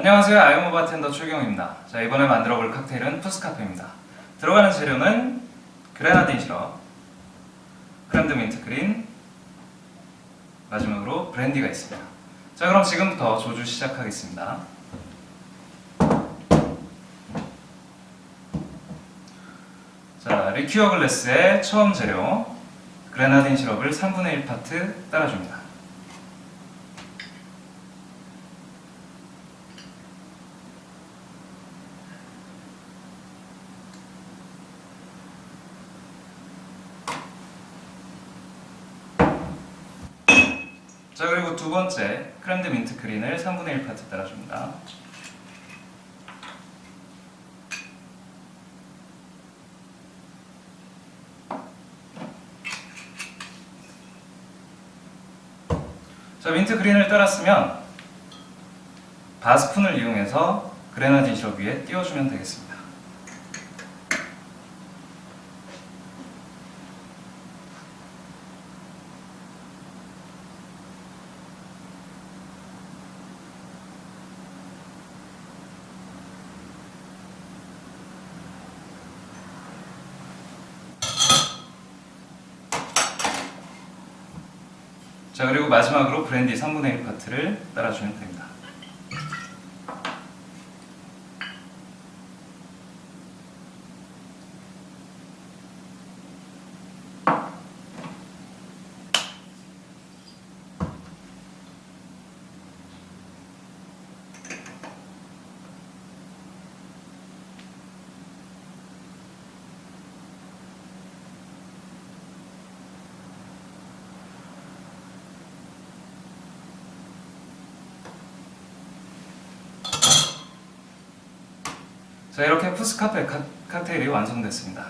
안녕하세요. 아이모 바텐더 최경입니다. 자, 이번에 만들어 볼 칵테일은 푸스카페입니다. 들어가는 재료는 그레나딘 시럽, 크렘드 민트 크림, 마지막으로 브랜디가 있습니다. 자, 그럼 지금부터 조주 시작하겠습니다. 자, 리큐어 글래스의 처음 재료 그레나딘 시럽을 3분의 1파트 따라줍니다. 자 그리고 두 번째 크렘드 민트 크린을 3분의 1파트 따라줍니다. 자 민트 그린을 따랐으면 바스푼을 이용해서 그레나딘 시럽 위에 띄워주면 되겠습니다. 자 그리고 마지막으로 브랜디 3분의 1 파트를 따라주면 됩니다. 자 이렇게 푸스카페 칵- 칵테일이 완성됐습니다.